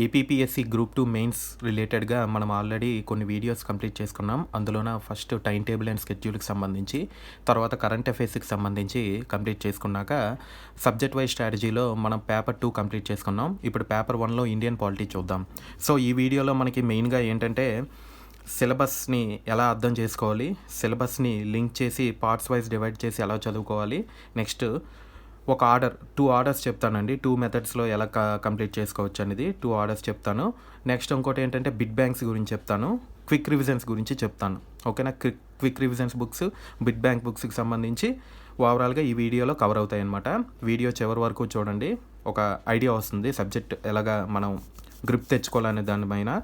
APPSC group two mains రిలేటెడ్గా మనం already కొన్ని వీడియోస్ కంప్లీట్ చేసుకున్నాం. అందులోన ఫస్ట్ టైం టేబుల్ అండ్ స్కెడ్యూల్కి సంబంధించి తర్వాత కరెంట్ అఫైర్స్కి సంబంధించి కంప్లీట్ చేసుకున్నాక సబ్జెక్ట్ వైజ్ స్ట్రాటజీలో మనం పేపర్ టూ కంప్లీట్ చేసుకున్నాం. ఇప్పుడు పేపర్ వన్లో ఇండియన్ పాలిటీ చూద్దాం. సో ఈ వీడియోలో మనకి మెయిన్గా ఏంటంటే సిలబస్ని ఎలా అర్థం చేసుకోవాలి సిలబస్ని లింక్ చేసి పార్ట్స్ వైజ్ డివైడ్ చేసి ఎలా చదువుకోవాలి నెక్స్ట్ ఒక ఆర్డర్ టూ ఆర్డర్స్ చెప్తానండి. టూ మెథడ్స్లో ఎలా క- కంప్లీట్ చేసుకోవచ్చు అనేది టూ ఆర్డర్స్ చెప్తాను. నెక్స్ట్ ఇంకోటి ఏంటంటే బిడ్ బ్యాంక్స్ గురించి చెప్తాను. క్విక్ రివిజన్స్ గురించి చెప్తాను. ఓకేనా quick quick revisions books bit bank బుక్స్కి సంబంధించి ఓవరాల్గా ఈ వీడియోలో కవర్ అవుతాయి అన్నమాట వీడియో చివరి వరకు చూడండి. ఒక ఐడియా వస్తుంది. సబ్జెక్ట్ ఎలాగా మనం గ్రిప్ తెచ్చుకోవాలనే దానిపైన.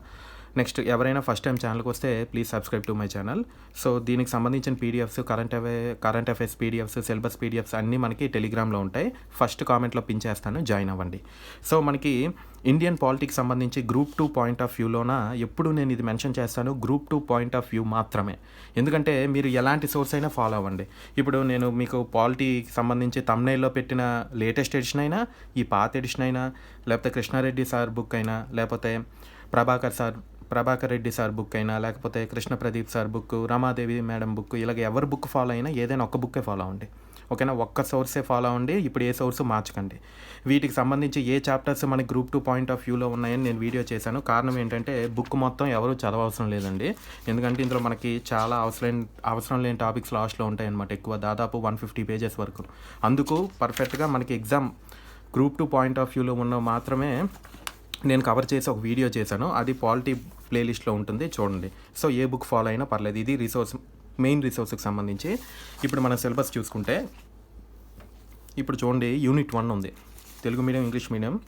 నెక్స్ట్ ఎవరైనా ఫస్ట్ టైం ఛానల్కి వస్తే please subscribe to my channel. So దీనికి సంబంధించిన పీడిఎఫ్స్ కరెంట్ అవే current affairs PDFs syllabus PDFs అన్నీ మనకి టెలిగ్రామ్లో ఉంటాయి. ఫస్ట్ కామెంట్లో పిన్ చేస్తాను జాయిన్ అవ్వండి. సో మనకి ఇండియన్ పాలిటిక్స్ సంబంధించి గ్రూప్ టూ పాయింట్ ఆఫ్ వ్యూలోన ఎప్పుడు నేను ఇది మెన్షన్ చేస్తాను? Group two point of view మాత్రమే. ఎందుకంటే మీరు ఎలాంటి సోర్స్ అయినా ఫాలో అవ్వండి. ఇప్పుడు నేను మీకు పాలిటీకి సంబంధించి తమ్నైల్లో పెట్టిన లేటెస్ట్ ఎడిషన్ అయినా ఈ పాత ఎడిషన్ అయినా లేకపోతే కృష్ణారెడ్డి సార్ బుక్ అయినా లేకపోతే Prabhakar sir Prabhakar Reddy sir book అయినా లేకపోతే Krishna Pradeep sir book Ramadevi madam book ఇలాగ ఎవరి బుక్ ఫాలో అయినా ఏదైనా ఒక్క బుక్కే ఫాలో అవ్వండి. ఓకేనా? ఒక్క సోర్సే ఫాలో అవ్వండి ఇప్పుడు ఏ సోర్స్ మార్చకండి. వీటికి సంబంధించి ఏ చాప్టర్స్ మన గ్రూప్ టూ పాయింట్ ఆఫ్ వ్యూలో ఉన్నాయని నేను వీడియో చేశాను. కారణం ఏంటంటే బుక్ మొత్తం ఎవరు చదవవసరం లేదండి. ఎందుకంటే ఇందులో మనకి చాలా అవసరం అవసరం లేని టాపిక్స్ లాస్ట్లో ఉంటాయి ఎక్కువ దాదాపు వన్ ఫిఫ్టీ పేజెస్ వరకు. అందుకు పర్ఫెక్ట్గా మనకి exam group two point of వ్యూలో ఉన్న మాత్రమే నేను కవర్ చేసి ఒక వీడియో చేశాను. అది పాలిటీ ప్లేలిస్ట్లో ఉంటుంది. చూడండి. సో ఏ బుక్ ఫాలో అయినా పర్లేదు. ఇది రిసోర్స్ మెయిన్ రిసోర్స్కి సంబంధించి. ఇప్పుడు మన సిలబస్ చూసుకుంటే ఇప్పుడు చూడండి యూనిట్ వన్ ఉంది. తెలుగు మీడియం ఇంగ్లీష్ మీడియం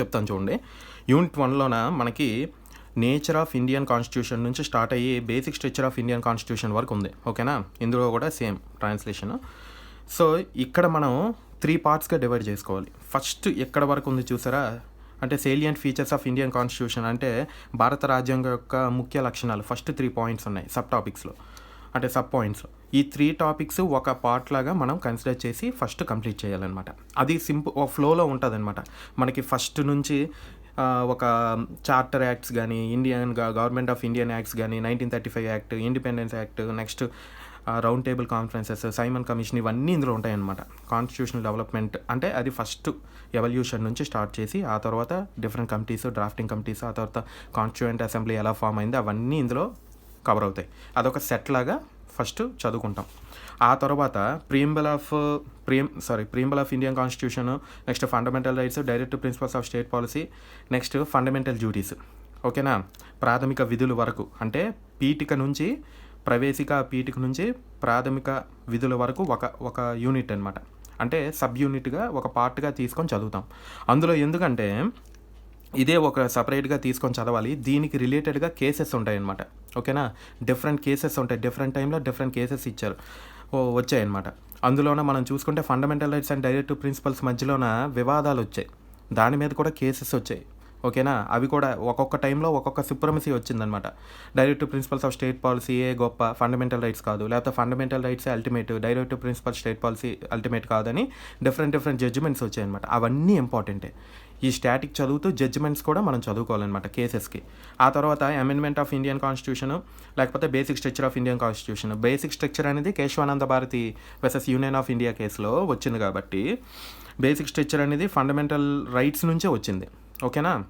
చెప్తాను చూడండి. యూనిట్ వన్లోన మనకి నేచర్ ఆఫ్ ఇండియన్ కాన్స్టిట్యూషన్ నుంచి స్టార్ట్ అయ్యి basic structure of Indian constitution వరకు ఉంది. ఓకేనా? ఇందులో కూడా సేమ్ ట్రాన్స్లేషన్ సో ఇక్కడ మనం త్రీ పార్ట్స్గా డివైడ్ చేసుకోవాలి. ఫస్ట్ ఎక్కడ వరకు ఉంది చూసారా? అంటే salient features of Indian constitution అంటే భారత రాజ్యాంగం యొక్క ముఖ్య లక్షణాలు. ఫస్ట్ త్రీ పాయింట్స్ ఉన్నాయి సబ్ టాపిక్స్లో అంటే సబ్ పాయింట్స్ ఈ త్రీ టాపిక్స్ ఒక పార్ట్ లాగా మనం కన్సిడర్ చేసి ఫస్ట్ కంప్లీట్ చేయాలన్నమాట. అది సింపుల్ ఒక ఫ్లోలో ఉంటుందన్నమాట. మనకి ఫస్ట్ నుంచి ఒక చార్టర్ యాక్ట్స్ కానీ Indian government of Indian acts కానీ nineteen thirty five act independence act next round table conferences Simon commission ఇవన్నీ ఇందులో ఉంటాయన్నమాట. కాన్స్టిట్యూషనల్ డెవలప్మెంట్ అంటే అది ఫస్ట్ ఎవల్యూషన్ నుంచి స్టార్ట్ చేసి ఆ తర్వాత డిఫరెంట్ కమిటీస్ డ్రాఫ్టింగ్ కమిటీస్ ఆ తర్వాత కాన్స్టిట్యూయెంట్ అసెంబ్లీ ఎలా ఫామ్ అయింది అవన్నీ ఇందులో కవర్ అవుతాయి. అదొక సెట్ లాగా ఫస్ట్ చదువుకుంటాం. ఆ తర్వాత ప్రియంబల్ ఆఫ్ ప్రియం sorry preamble of Indian constitution next fundamental rights direct principles of state policy next fundamental duties ఓకేనా ప్రాథమిక విధులు వరకు అంటే పీఠిక నుంచి ప్రవేశిక పీఠిక నుంచి ప్రాథమిక విధుల వరకు ఒక ఒక యూనిట్ అనమాట అంటే సబ్ యూనిట్గా ఒక పార్ట్గా తీసుకొని చదువుతాం. అందులో ఎందుకంటే ఇదే ఒక సపరేట్గా తీసుకొని చదవాలి. దీనికి రిలేటెడ్గా కేసెస్ ఉంటాయన్నమాట. ఓకేనా? డిఫరెంట్ కేసెస్ ఉంటాయి. డిఫరెంట్ టైంలో డిఫరెంట్ కేసెస్ ఇచ్చారు. ఓ వచ్చాయన్నమాట. అందులోన మనం చూసుకుంటే fundamental rights and directive principles మధ్యలోన వివాదాలు వచ్చాయి. దాని మీద కూడా కేసెస్ వచ్చాయి. ఓకేనా? అవి కూడా ఒక్కొక్క టైంలో ఒక్కొక్క సుప్రమసీ వచ్చిందనమాట directive principles of state policy ఏ గొప్ప ఫండమెంటల్ రైట్స్ కాదు. లేకపోతే fundamental rights ultimate directive principle state policy ultimate కాదని డిఫరెంట్ డిఫరెంట్ జడ్జిమెంట్స్ వచ్చాయన్నమాట. అవన్నీ ఇంపార్టెంటే ఈ స్టాటిక్ చదువుతూ జడ్జిమెంట్స్ కూడా మనం చదువుకోవాలన్నమాట కేసెస్కి ఆ తర్వాత అమెండ్మెంట్ ఆఫ్ ఇండియన్ కాన్స్టిట్యూషన్ లేకపోతే basic structure of Indian constitution basic structure అనేది Kesavananda Bharati versus union of India కేసులో వచ్చింది కాబట్టి బేసిక్ స్ట్రక్చర్ అనేది ఫండమెంటల్ రైట్స్ నుంచే వచ్చింది. ఓకేనా?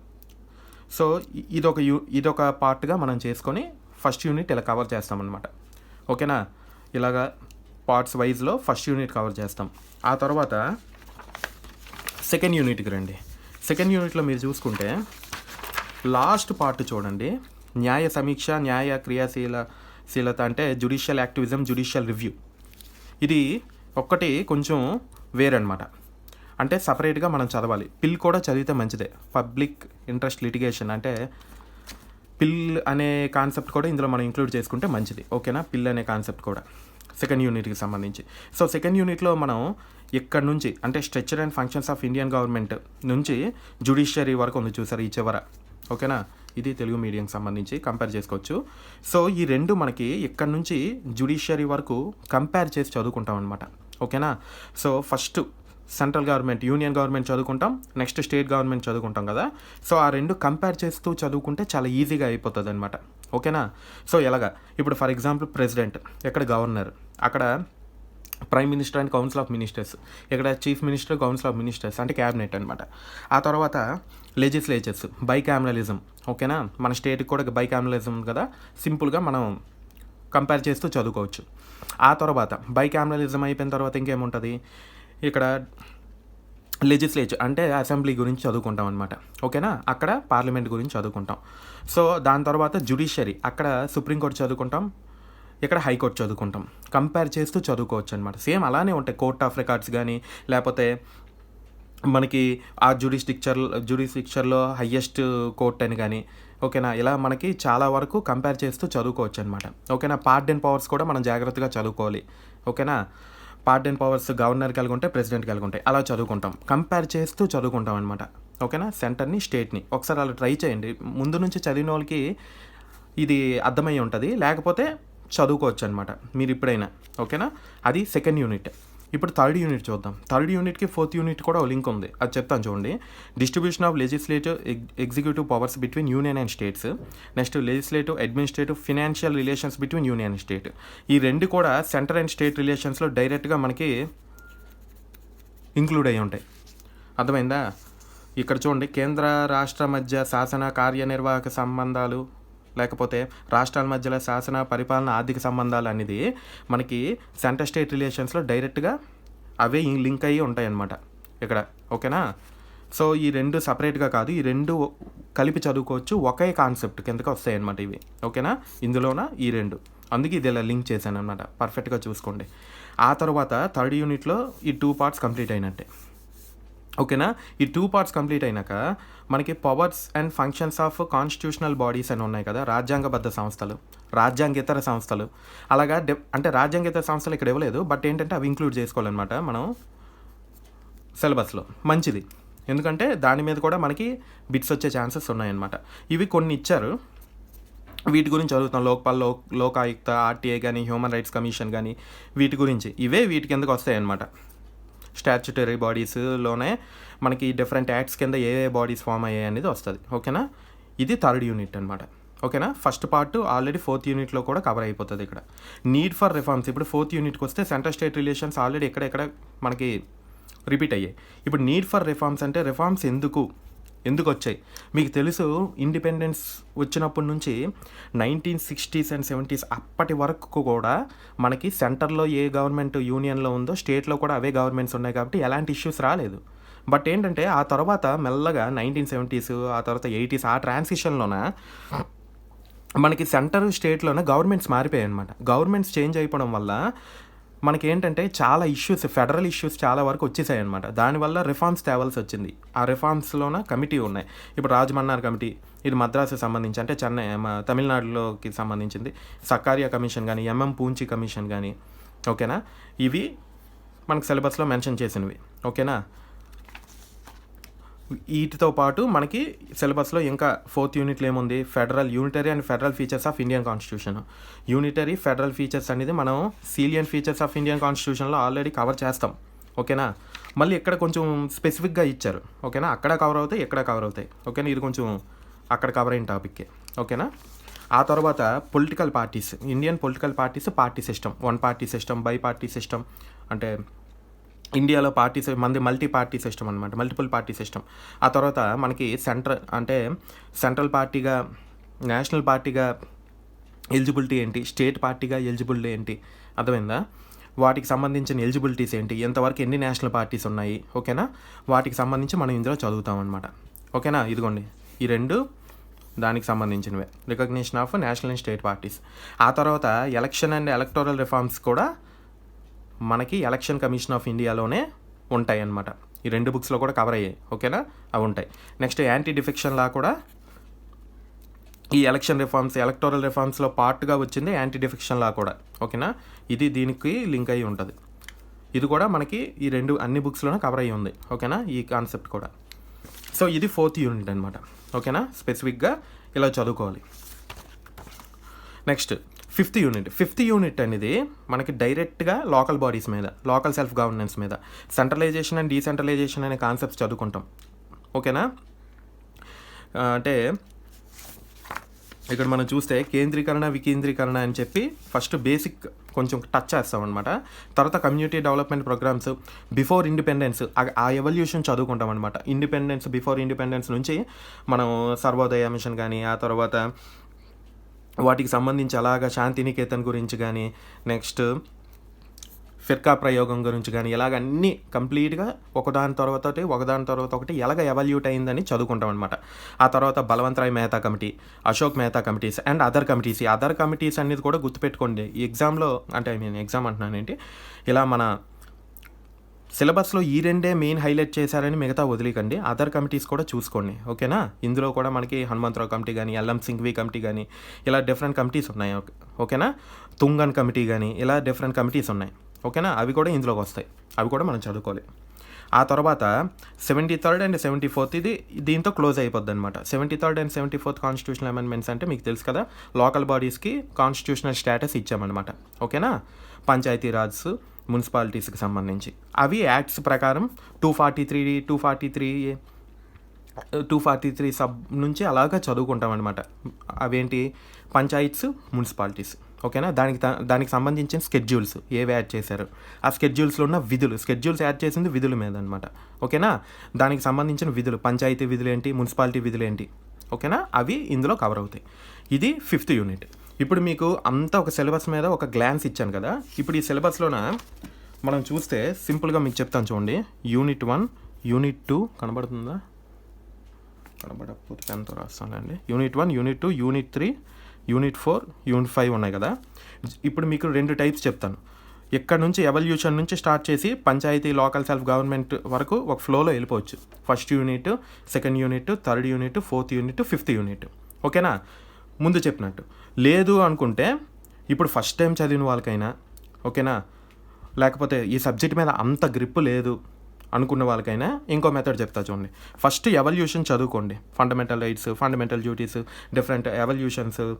సో ఇదొక యూ ఇదొక పార్ట్గా మనం చేసుకొని ఫస్ట్ యూనిట్ ఇలా కవర్ చేస్తామన్నమాట. ఓకేనా? ఇలాగా పార్ట్స్ వైజ్లో ఫస్ట్ యూనిట్ కవర్ చేస్తాం. ఆ తర్వాత సెకండ్ యూనిట్కి రండి. సెకండ్ యూనిట్లో మీరు చూసుకుంటే లాస్ట్ పార్ట్ చూడండి. న్యాయ సమీక్ష న్యాయ క్రియాశీల శీలత అంటే జుడిషియల్ యాక్టివిజం జుడిషియల్ రివ్యూ. ఇది ఒక్కటి కొంచెం వేరనమాట అంటే సపరేట్గా మనం చదవాలి. పిల్ కూడా చదివితే మంచిదే. పబ్లిక్ ఇంట్రెస్ట్ లిటిగేషన్ అంటే పిల్ అనే కాన్సెప్ట్ కూడా ఇందులో మనం ఇంక్లూడ్ చేసుకుంటే మంచిది. ఓకేనా పిల్ అనే కాన్సెప్ట్ కూడా. సెకండ్ యూనిట్కి సంబంధించి. సో సెకండ్ యూనిట్లో మనం ఇక్కడ నుంచి అంటే structure and functions of Indian government నుంచి జుడిషియరీ వరకు ఉంది చూసారు ఈ చివర. ఓకేనా ఇది తెలుగు మీడియంకి సంబంధించి కంపేర్ చేసుకోవచ్చు. సో ఈ రెండు మనకి ఇక్కడ నుంచి జుడిషియరీ వరకు కంపేర్ చేసి చదువుకుంటాం అనమాట ఓకేనా so first central government union government చదువుకుంటాం నెక్స్ట్ స్టేట్ గవర్నమెంట్ చదువుకుంటాం కదా. సో ఆ రెండు కంపేర్ చేస్తూ చదువుకుంటే చాలా ఈజీగా అయిపోతుంది అనమాట ఓకేనా? సో ఎలాగా? ఇప్పుడు ఫర్ ఎగ్జాంపుల్ ప్రెసిడెంట్ ఇక్కడ గవర్నర్? అక్కడ prime minister and council of ministers. ఇక్కడ chief minister council of ministers అంటే క్యాబినెట్ అనమాట ఆ తర్వాత లెజిస్లేచర్స్ బై క్యామరలిజం ఓకేనా? మన స్టేట్కి కూడా బై క్యామరలిజం కదా. సింపుల్గా మనం కంపేర్ చేస్తూ చదువుకోవచ్చు. ఆ తర్వాత బై క్యామరలిజం అయిపోయిన తర్వాత ఇంకేముంటుంది? ఇక్కడ లెజిస్లేచర్ అంటే అసెంబ్లీ గురించి చదువుకుంటాం అనమాట ఓకేనా? అక్కడ పార్లమెంట్ గురించి చదువుకుంటాం. సో దాని తర్వాత జ్యుడిషియరీ అక్కడ సుప్రీంకోర్టు చదువుకుంటాం. ఇక్కడ హైకోర్టు చదువుకుంటాం. కంపేర్ చేస్తూ చదువుకోవచ్చు అనమాట సేమ్ అలానే ఉంటాయి. కోర్ట్ ఆఫ్ రికార్డ్స్ కానీ లేకపోతే మనకి ఆ జుడిస్టిక్చర్ జుడిస్టిక్చర్లో హయ్యెస్ట్ కోర్ట్ అని కానీ ఓకేనా? ఇలా మనకి చాలా వరకు కంపేర్ చేస్తూ చదువుకోవచ్చు అనమాట ఓకేనా? అండ్ పవర్స్ కూడా మనం జాగ్రత్తగా చదువుకోవాలి. ఓకేనా? పార్డెన్ పవర్స్ గవర్నర్ కలిగి ఉంటే ప్రెసిడెంట్ కలిగి ఉంటాయి అలా చదువుకుంటాం. కంపేర్ చేస్తూ చదువుకుంటాం అనమాట ఓకేనా సెంటర్ని స్టేట్ని ఒకసారి అలా ట్రై చేయండి. ముందు నుంచి చదివిన వాళ్ళకి ఇది అర్థమై ఉంటుంది. లేకపోతే చదువుకోవచ్చు అనమాట మీరు ఇప్పుడైనా. ఓకేనా అది సెకండ్ యూనిట్ ఇప్పుడు థర్డ్ యూనిట్ చూద్దాం. థర్డ్ యూనిట్కి ఫోర్త్ యూనిట్ కూడా లింక్ ఉంది. అది చెప్తాను చూడండి. Distribution of legislative executive powers between union and states. Next legislative administrative financial relations between union and state. ఈ రెండు కూడా సెంటర్ అండ్ స్టేట్ రిలేషన్స్లో డైరెక్ట్గా మనకి ఇంక్లూడ్ అయి ఉంటాయి. అర్థమైందా? ఇక్కడ చూడండి. కేంద్ర రాష్ట్ర మధ్య శాసన కార్యనిర్వాహక సంబంధాలు లేకపోతే రాష్ట్రాల మధ్యలో శాసన పరిపాలన ఆర్థిక సంబంధాలు అనేది మనకి సెంటర్ స్టేట్ రిలేషన్స్లో డైరెక్ట్గా అవే లింక్ అయ్యి ఉంటాయి అన్నమాట ఇక్కడ ఓకేనా? సో ఈ రెండు సపరేట్గా కాదు ఈ రెండు కలిపి చదువుకోవచ్చు ఒకే కాన్సెప్ట్ కిందకి వస్తాయి అన్నమాట ఇవి. ఓకేనా? ఇందులోన? ఈ రెండు. అందుకే ఇది ఇలా లింక్ చేశాను అనమాట పర్ఫెక్ట్గా చూసుకోండి. ఆ తర్వాత థర్డ్ యూనిట్లో ఈ టూ పార్ట్స్ కంప్లీట్ అయినట్టే. ఓకేనా? ఈ టూ పార్ట్స్ కంప్లీట్ అయినాక మనకి powers and functions of constitutional bodies అని ఉన్నాయి కదా రాజ్యాంగబద్ధ సంస్థలు రాజ్యాంగేతర సంస్థలు. అలాగా డె అంటే రాజ్యాంగేతర సంస్థలు ఇక్కడ ఇవ్వలేదు బట్ ఏంటంటే అవి ఇంక్లూడ్ చేసుకోవాలన్నమాట మనం సిలబస్లో. మంచిది. ఎందుకంటే దాని మీద కూడా మనకి బిట్స్ వచ్చే ఛాన్సెస్ ఉన్నాయన్నమాట. ఇవి కొన్ని ఇచ్చారు. వీటి గురించి చదువుతాం లోక్పాల్లో లోకాయుక్త ఆర్టీఏ కానీ హ్యూమన్ రైట్స్ కమిషన్ కానీ వీటి గురించి. ఇవే వీటి కిందకు వస్తాయి అన్నమాట స్టాచ్యుటరీ బాడీస్లోనే మనకి డిఫరెంట్ యాక్ట్స్ కింద ఏ ఏ బాడీస్ ఫామ్ అయ్యాయి అనేది వస్తుంది. ఓకేనా? ఇది థర్డ్ యూనిట్ అనమాట ఓకేనా? ఫస్ట్ పార్ట్ ఆల్రెడీ ఫోర్త్ యూనిట్లో కూడా కవర్ అయిపోతుంది ఇక్కడ. నీడ్ ఫర్ రిఫార్మ్స్ ఇప్పుడు ఫోర్త్ యూనిట్కి వస్తే సెంటర్ స్టేట్ రిలేషన్స్ ఆల్రెడీ ఎక్కడెక్కడ మనకి రిపీట్ అయ్యాయి. ఇప్పుడు నీడ్ ఫర్ రిఫార్మ్స్ అంటే రిఫార్మ్స్ ఎందుకు? ఎందుకు వచ్చాయి మీకు తెలుసు ఇండిపెండెన్స్ వచ్చినప్పటి నుంచి నైన్టీన్ సిక్స్టీస్ అండ్ సెవెంటీస్ అప్పటి వరకు కూడా మనకి సెంటర్లో ఏ గవర్నమెంట్ యూనియన్లో ఉందో స్టేట్లో కూడా అవే గవర్నమెంట్స్ ఉన్నాయి కాబట్టి ఎలాంటి ఇష్యూస్ రాలేదు. బట్ ఏంటంటే ఆ తర్వాత మెల్లగా నైన్టీన్ సెవెంటీస్ ఆ తర్వాత ఎయిటీస్ ఆ ట్రాన్సిషన్లోన మనకి సెంటర్ స్టేట్లోనే గవర్నమెంట్స్ మారిపోయాయి అనమాట గవర్నమెంట్స్ చేంజ్ అయిపోవడం వల్ల మనకి ఏంటంటే చాలా ఇష్యూస్ ఫెడరల్ ఇష్యూస్ చాలా వరకు వచ్చేసాయి అనమాట దానివల్ల రిఫార్మ్స్ తేవాల్సి వచ్చింది. ఆ రిఫార్మ్స్లోన కమిటీ ఉన్నాయి. ఇప్పుడు రాజమన్నార్ కమిటీ ఇది మద్రాసు సంబంధించి అంటే చెన్నై మా తమిళనాడులోకి సంబంధించింది. సకారియా కమిషన్ కానీ ఎంఎం పూంచి కమిషన్ కానీ ఓకేనా? ఇవి మనకు సిలబస్లో మెన్షన్ చేసినవి. ఓకేనా? వీటితో పాటు మనకి సిలబస్లో ఇంకా ఫోర్త్ యూనిట్లో ఏముంది? Federal unitary and federal features of Indian constitution. Unitary federal features అనేది మనం సీలియన్ ఫీచర్స్ ఆఫ్ ఇండియన్ కాన్స్టిట్యూషన్లో ఆల్రెడీ కవర్ చేస్తాం. ఓకేనా? మళ్ళీ ఇక్కడ కొంచెం స్పెసిఫిక్గా ఇచ్చారు. ఓకేనా? అక్కడ కవర్ అవుతాయి ఇక్కడ కవర్ అవుతాయి. ఓకేనా? ఇది కొంచెం అక్కడ కవర్ అయిన టాపిక్కే. ఓకేనా? ఆ తర్వాత political parties Indian political parties party system one party system bi party system అంటే ఇండియాలో పార్టీ మంది మల్టీ పార్టీ సిస్టమ్ అనమాట మల్టిపుల్ పార్టీ సిస్టమ్. ఆ తర్వాత మనకి సెంట్రల్ అంటే సెంట్రల్ పార్టీగా నేషనల్ పార్టీగా ఎలిజిబిలిటీ ఏంటి స్టేట్ పార్టీగా ఎలిజిబిలిటీ ఏంటి అర్థమైందా? వాటికి సంబంధించిన ఎలిజిబిలిటీస్ ఏంటి ఎంతవరకు ఎన్ని నేషనల్ పార్టీస్ ఉన్నాయి ఓకేనా? వాటికి సంబంధించి మనం ఇందులో చదువుతామన్నమాట ఓకేనా? ఇదిగోండి. ఈ రెండు దానికి సంబంధించినవే. Recognition of national and state parties. ఆ తర్వాత ఎలక్షన్ అండ్ ఎలక్టోరల్ రిఫార్మ్స్ కూడా మనకి ఎలక్షన్ కమిషన్ ఆఫ్ ఇండియాలోనే ఉంటాయి అన్నమాట ఈ రెండు బుక్స్లో కూడా కవర్ అయ్యాయి. ఓకేనా? అవి ఉంటాయి. నెక్స్ట్ యాంటీ డిఫెక్షన్ లా కూడా ఈ ఎలక్షన్ రిఫార్మ్స్ ఎలక్టోరల్ రిఫార్మ్స్లో పార్ట్గా వచ్చింది యాంటీ డిఫెక్షన్ లా కూడా. ఓకేనా? ఇది దీనికి లింక్ అయ్యి ఉంటుంది. ఇది కూడా మనకి ఈ రెండు అన్ని బుక్స్లోనే కవర్ అయ్యి ఉంది. ఓకేనా? ఈ కాన్సెప్ట్ కూడా. సో ఇది ఫోర్త్ యూనిట్ అనమాట ఓకేనా? స్పెసిఫిక్గా ఇలా చదువుకోవాలి. Next fifth unit. Fifth unit అనేది మనకి డైరెక్ట్గా లోకల్ బాడీస్ మీద లోకల్ సెల్ఫ్ గవర్నెన్స్ మీద. సెంట్రలైజేషన్ అండ్ డీసెంట్రలైజేషన్ అనే కాన్సెప్ట్స్ చదువుకుంటాం. ఓకేనా? అంటే ఇక్కడ మనం చూస్తే కేంద్రీకరణ వికేంద్రీకరణ అని చెప్పి ఫస్ట్ బేసిక్ కొంచెం టచ్ చేస్తాం అనమాట తర్వాత community development programmes before independence ఆ ఎవల్యూషన్ చదువుకుంటాం అనమాట ఇండిపెండెన్స్ బిఫోర్ ఇండిపెండెన్స్ నుంచి మనం సర్వోదయ మిషన్ కానీ ఆ తర్వాత వాటికి సంబంధించి అలాగా శాంతినికేతన్ గురించి కానీ నెక్స్ట్ ఫిర్కా ప్రయోగం గురించి కానీ ఇలాగ అన్నీ కంప్లీట్గా ఒకదాని తర్వాత ఒకటి ఒకదాని తర్వాత ఒకటి ఎలాగ ఎవాల్యూట్ అయిందని చదువుకుంటాం అనమాట ఆ తర్వాత Balwantrai Mehta committee Ashok Mehta committees and other committees. ఈ అదర్ కమిటీస్ అనేది కూడా గుర్తుపెట్టుకోండి. ఈ ఎగ్జామ్లో అంటే ఐ మీన్ ఎగ్జామ్ అంటున్నానేంటి ఇలా మన సిలబస్లో ఈ రెండే మెయిన్ హైలైట్ చేశారని మిగతా వదిలేకండి. అదర్ కమిటీస్ కూడా చూసుకోండి. ఓకేనా? ఇందులో కూడా మనకి హనుమంతరావు కమిటీ కానీ ఎల్ఎం సింఘ్వి కమిటీ కానీ ఇలా డిఫరెంట్ కమిటీస్ ఉన్నాయి. ఓకే- ఓకేనా? తుంగన్ కమిటీ కానీ ఇలా డిఫరెంట్ కమిటీస్ ఉన్నాయి. ఓకేనా? అవి కూడా ఇందులోకి వస్తాయి. అవి కూడా మనం చదువుకోవాలి. ఆ తర్వాత seventy third and seventy fourth ఇది దీంతో క్లోజ్ అయిపోద్ది అనమాట seventy third and seventy fourth constitutional amendments అంటే మీకు తెలుసు కదా? లోకల్ బాడీస్కి కాన్స్టిట్యూషనల్ స్టేటస్ ఇచ్చామన్నమాట. ఓకేనా? పంచాయతీ రాజ్స్ మున్సిపాలిటీస్కి సంబంధించి. అవి యాక్ట్స్ ప్రకారం two forty three two forty three two forty three sub నుంచి అలాగా చదువుకుంటాం అనమాట అవేంటి? పంచాయత్స్ మున్సిపాలిటీస్. ఓకేనా? దానికి దానికి సంబంధించిన స్కెడ్యూల్స్ ఏవి యాడ్ చేశారు? ఆ స్కెడ్యూల్స్లో ఉన్న విధులు స్కెడ్యూల్స్ యాడ్ చేసింది విధుల మీద అనమాట ఓకేనా? దానికి సంబంధించిన విధులు పంచాయతీ విధులు ఏంటి మున్సిపాలిటీ విధులు ఏంటి ఓకేనా? అవి ఇందులో కవర్ అవుతాయి. ఇది ఫిఫ్త్ యూనిట్. ఇప్పుడు మీకు అంతా ఒక సిలబస్ మీద ఒక గ్లాన్స్ ఇచ్చాను కదా. ఇప్పుడు ఈ సిలబస్లోన మనం చూస్తే సింపుల్గా మీకు చెప్తాను చూడండి. యూనిట్ వన్ యూనిట్ టూ కనబడుతుందా? కనబడకపోతే పెన్తో రాస్తానండి unit one unit two unit three unit four unit five ఉన్నాయి కదా. ఇప్పుడు మీకు రెండు టైప్స్ చెప్తాను. ఇక్కడ నుంచి ఎవల్యూషన్ నుంచి స్టార్ట్ చేసి పంచాయతీ లోకల్ సెల్ఫ్ గవర్నమెంట్ వరకు ఒక ఫ్లోలో వెళ్ళిపోవచ్చు. First unit second unit third unit fourth unit fifth unit. ఓకేనా? ముందు చెప్పినట్టు. లేదు అనుకుంటే ఇప్పుడు ఫస్ట్ టైం చదివిన వాళ్ళకైనా ఓకేనా? లేకపోతే ఈ సబ్జెక్ట్ మీద అంత గ్రిప్ లేదు అనుకున్న వాళ్ళకైనా ఇంకో మెథడ్ చెప్తా చూడండి. ఫస్ట్ ఎవల్యూషన్ చదువుకోండి. Fundamental rights fundamental duties different evolutions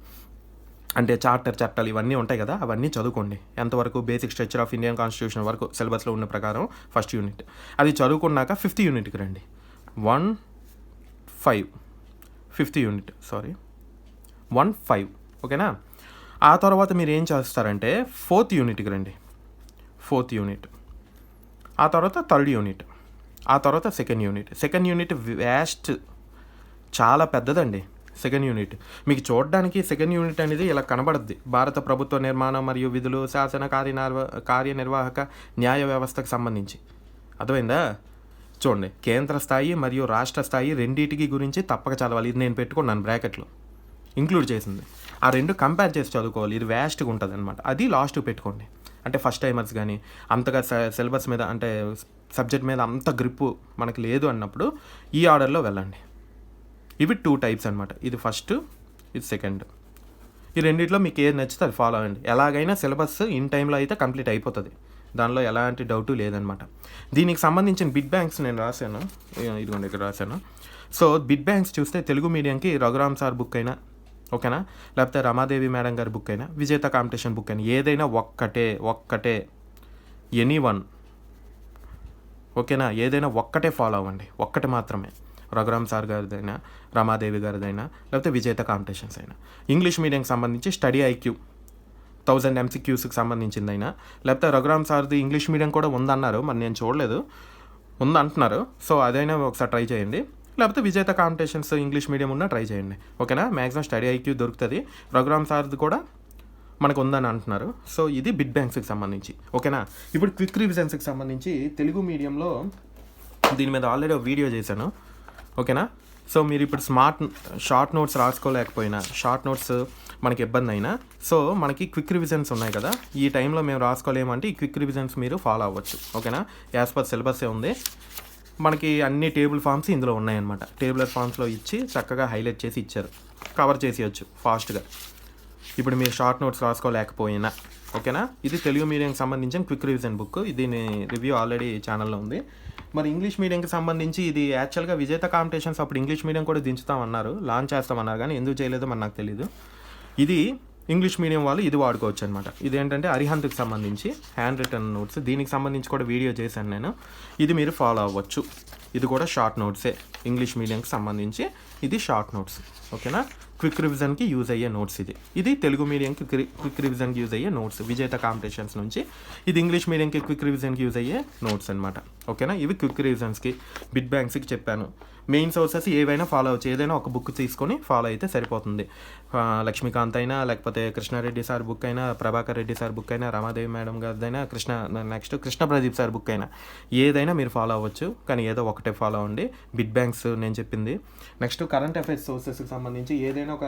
అంటే చార్టర్ చట్టాలు ఇవన్నీ ఉంటాయి కదా అవన్నీ చదువుకోండి. ఎంతవరకు basic structure of Indian constitution వరకు సిలబస్లో ఉన్న ప్రకారం ఫస్ట్ యూనిట్ అది చదువుకున్నాక ఫిఫ్త్ యూనిట్కి రండి. One five fifth unit sorry one five. ఓకేనా? ఆ తర్వాత మీరు ఏం చేస్తారంటే ఫోర్త్ యూనిట్కి రండి. Fourth unit. ఆ తర్వాత థర్డ్ యూనిట్. ఆ తర్వాత second unit. Second unit vast చాలా పెద్దదండి. Second unit. మీకు చూడడానికి సెకండ్ యూనిట్ అనేది ఇలా కనబడుద్ది. భారత ప్రభుత్వ నిర్మాణం మరియు విధులు శాసన కార్యనిర్వ కార్యనిర్వాహక న్యాయ వ్యవస్థకు సంబంధించి. అర్థమైందా? చూడండి. కేంద్ర స్థాయి మరియు రాష్ట్ర స్థాయి రెండింటికి గురించి తప్పక చదవాలి. ఇది నేను పెట్టుకున్నాను బ్రాకెట్లో. ఇంక్లూడ్ చేసింది. ఆ రెండు కంపేర్ చేసి చదువుకోవాలి. ఇది వ్యాస్ట్గా ఉంటుంది అనమాట అది లాస్ట్ పెట్టుకోండి. అంటే ఫస్ట్ టైమర్స్ కానీ అంతగా సిలబస్ మీద అంటే సబ్జెక్ట్ మీద అంత గ్రిప్పు మనకి లేదు అన్నప్పుడు ఈ ఆర్డర్లో వెళ్ళండి. ఇవి టూ టైప్స్ అనమాట ఇది ఫస్ట్ ఇది సెకండ్ ఈ రెండిట్లో మీకు ఏది నచ్చితే అది ఫాలో అవ్వండి ఎలాగైనా సిలబస్ ఇన్ టైంలో అయితే కంప్లీట్ అయిపోతుంది. దానిలో ఎలాంటి డౌటు లేదనమాట దీనికి సంబంధించిన బిడ్ బ్యాంక్స్ నేను రాశాను. ఇదిగోండి ఇక్కడ రాశాను. సో బిడ్ బ్యాంక్స్ చూస్తే తెలుగు మీడియంకి రఘురామ్ సార్ బుక్ అయినా ఓకేనా? లేకపోతే రమాదేవి మేడం గారి బుక్ అయినా విజేత కాంపిటీషన్ బుక్ అయినా ఏదైనా ఒక్కటే ఒక్కటే ఎనీ వన్ ఓకేనా? ఏదైనా ఒక్కటే ఫాలో అవ్వండి. ఒక్కటి మాత్రమే. రఘురామ్ సార్ గారిదైనా రమాదేవి గారిదైనా లేకపోతే విజేత కాంపిటీషన్స్ అయినా. ఇంగ్లీష్ మీడియంకి సంబంధించి స్టడీ ఐక్యూ థౌజండ్ ఎంసీక్యూస్కి సంబంధించిందైనా. లేకపోతే రఘురామ్ సార్ది ఇంగ్లీష్ మీడియం కూడా ఉందన్నారు. మరి నేను చూడలేదు. ఉందంటున్నారు. సో అదైనా ఒకసారి ట్రై చేయండి. లేకపోతే విజేత కాంపిటీషన్స్ ఇంగ్లీష్ మీడియం ఉన్నా ట్రై చేయండి. ఓకేనా? మ్యాక్సిమం స్టడీ ఐక్యూ దొరుకుతుంది. రఘురామ్ సార్ది కూడా మనకు ఉందని అంటున్నారు. సో ఇది బిడ్ బ్యాంక్స్కి సంబంధించి. ఓకేనా? ఇప్పుడు క్విక్ రివిజన్స్కి సంబంధించి తెలుగు మీడియంలో దీని మీద ఆల్రెడీ ఒక వీడియో చేశాను. ఓకేనా? సో మీరు ఇప్పుడు స్మార్ట్ షార్ట్ నోట్స్ రాసుకోలేకపోయినా షార్ట్ నోట్స్ మనకి ఇబ్బంది అయినా సో మనకి క్విక్ రివిజన్స్ ఉన్నాయి కదా ఈ టైంలో మేము రాసుకోలేమంటే ఈ క్విక్ రివిజన్స్ మీరు ఫాలో అవ్వచ్చు. ఓకేనా? యాజ్ పర్ సిలబస్సే ఉంది. మనకి అన్ని టేబుల్ ఫామ్స్ ఇందులో ఉన్నాయన్నమాట. టేబులర్ ఫామ్స్లో ఇచ్చి చక్కగా హైలైట్ చేసి ఇచ్చారు. కవర్ చేసేయచ్చు ఫాస్ట్గా. ఇప్పుడు మీరు షార్ట్ నోట్స్ రాసుకోలేకపోయినా ఓకేనా? ఇది తెలుగు మీడియంకి సంబంధించిన క్విక్ రివిజన్ బుక్. దీని రివ్యూ ఆల్రెడీ ఛానల్లో ఉంది. మరి ఇంగ్లీష్ మీడియంకి సంబంధించి ఇది యాక్చువల్గా విజేత కాంపిటీషన్స్ అప్పుడు ఇంగ్లీష్ మీడియం కూడా దించుతామన్నారు. లాంచ్ చేస్తామన్నారు కానీ ఎందుకు చేయలేదో మరి నాకు తెలియదు ఇది ఇంగ్లీష్ మీడియం వాళ్ళు ఇది వాడుకోవచ్చు అనమాట ఇదేంటంటే అరిహంత్కి సంబంధించి హ్యాండ్ రిటర్న్ నోట్స్ దీనికి సంబంధించి కూడా వీడియో చేశాను నేను. ఇది మీరు ఫాలో అవ్వచ్చు. ఇది కూడా షార్ట్ నోట్సే ఇంగ్లీష్ మీడియంకి సంబంధించి ఇది షార్ట్ నోట్స్ ఓకేనా క్విక్ రివిజన్కి యూజ్ అయ్యే నోట్స్ ఇది. ఇది తెలుగు మీడియంకి క్విక్ రివిజన్కి యూజ్ అయ్యే నోట్స్ విజేత కాంపిటీషన్స్ నుంచి ఇది ఇంగ్లీష్ మీడియంకి క్విక్ రివిజన్కి యూజ్ అయ్యే నోట్స్ అనమాట ఓకేనా? ఇవి క్విక్ రీజన్స్కి బిట్ బ్యాంక్స్కి చెప్పాను. మెయిన్ సోర్సెస్ ఏవైనా ఫాలో అవచ్చు ఏదైనా ఒక బుక్ తీసుకొని ఫాలో అయితే సరిపోతుంది. లక్ష్మీకాంత్ అయినా లేకపోతే కృష్ణారెడ్డి సార్ బుక్ అయినా ప్రభాకర్ రెడ్డి సార్ బుక్ అయినా Ramadevi madam గారిదైనా Krishna next Krishna Pradeep sir book అయినా ఏదైనా మీరు ఫాలో అవ్వచ్చు. కానీ ఏదో ఒకటే ఫాలో అవ్వండి బిట్ బ్యాంక్స్ నేను చెప్పింది. నెక్స్ట్ కరెంట్ అఫైర్స్ సోర్సెస్కి సంబంధించి ఏదైనా ఒక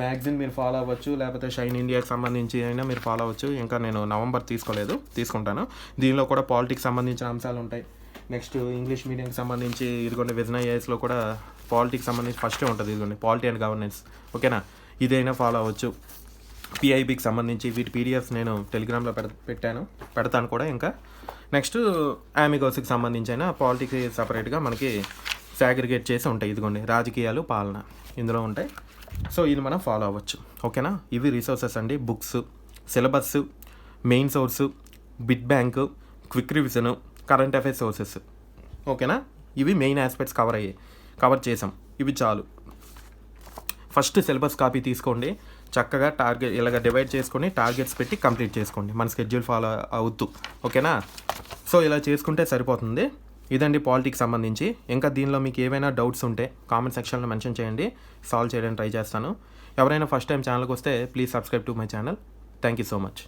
మ్యాగ్జిన్ మీరు ఫాలో అవ్వచ్చు లేకపోతే షైన్ ఇండియాకి సంబంధించి అయినా మీరు ఫాలో అవ్వచ్చు. ఇంకా నేను నవంబర్ తీసుకోలేదు తీసుకుంటాను. దీనిలో కూడా పాలిటిక్స్ సంబంధించిన అంశాలు ఉంటాయి. నెక్స్ట్ ఇంగ్లీష్ మీడియంకి సంబంధించి ఇదిగోండి విజన్ ఐఏఎస్లో కూడా పాలిటిక్స్ సంబంధించి ఫస్టే ఉంటుంది ఇదిగోండి పాలిటీ అండ్ గవర్నెన్స్. ఓకేనా? ఇదైనా ఫాలో అవ్వచ్చు. పిఐబికి సంబంధించి వీటి పీడిఎఫ్స్ నేను టెలిగ్రామ్లో పెడ పెట్టాను పెడతాను కూడా ఇంకా. నెక్స్ట్ ఆమిగోస్కి సంబంధించి అయినా పాలిటిక్స్ సపరేట్గా మనకి సాగ్రిగేట్ చేసి ఉంటాయి ఇదిగోండి రాజకీయాలు పాలన. ఇందులో ఉంటాయి. సో ఇది మనం ఫాలో అవ్వచ్చు. ఓకేనా ఇవి రిసోర్సెస్ అండి. Books syllabus main source bit bank quick revision current affairs sources ఓకేనా ఇవి మెయిన్ ఆస్పెక్ట్స్ కవర్ అయ్యాయి కవర్ చేసాం ఇవి చాలు. ఫస్ట్ సిలబస్ కాపీ తీసుకోండి. చక్కగా టార్గెట్ ఇలాగ డివైడ్ చేసుకొని టార్గెట్స్ పెట్టి కంప్లీట్ చేసుకోండి. మన స్కెడ్యూల్ ఫాలో అవుతూ. ఓకేనా సో ఇలా చేసుకుంటే సరిపోతుంది. ఇదండి పాలిటిక్స్ సంబంధించి. ఇంకా దీనిలో మీకు ఏవైనా డౌట్స్ ఉంటే కామెంట్ సెక్షన్లో మెన్షన్ చేయండి. సాల్వ్ చేయడానికి ట్రై చేస్తాను. ఎవరైనా ఫస్ట్ టైం ఛానల్కి వస్తే please subscribe to my channel. Thank you so much.